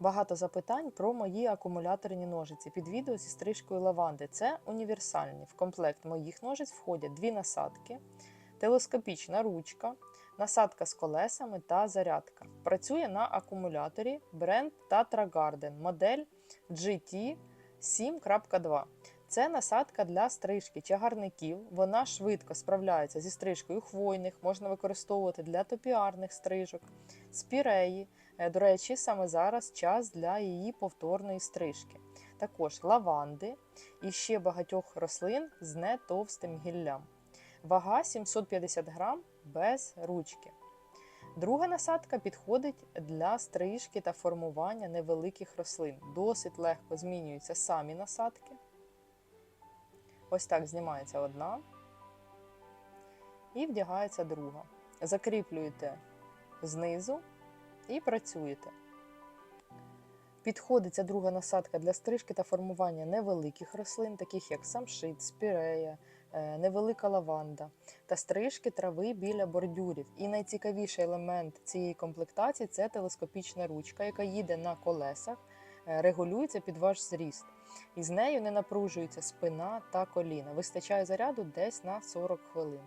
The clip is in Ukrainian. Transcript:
Багато запитань про мої акумуляторні ножиці під відео зі стрижкою лаванди. Це універсальні. В комплект моїх ножиць входять дві насадки, телескопічна ручка, насадка з колесами та зарядка. Працює на акумуляторі бренд Tatra Garden, модель GT 7.2. Це насадка для стрижки чагарників. Вона швидко справляється зі стрижкою хвойних, можна використовувати для топіарних стрижок, спіреї. Е, До речі, саме зараз час для її повторної стрижки. Також лаванди і ще багатьох рослин з нетовстим гіллям. Вага 750 грам без ручки. Друга насадка підходить для стрижки та формування невеликих рослин. Досить легко змінюються самі насадки. Ось так знімається одна і вдягається друга. Закріплюєте знизу і працюєте. Підходить ця друга насадка для стрижки та формування невеликих рослин, таких як самшит, спірея, е, невелика лаванда та стрижки трави біля бордюрів. І найцікавіший елемент цієї комплектації це телескопічна ручка, яка їде на колесах, е, регулюється під ваш зріст. І з нею не напружується спина та коліна. Вистачає заряду десь на 40 хвилин.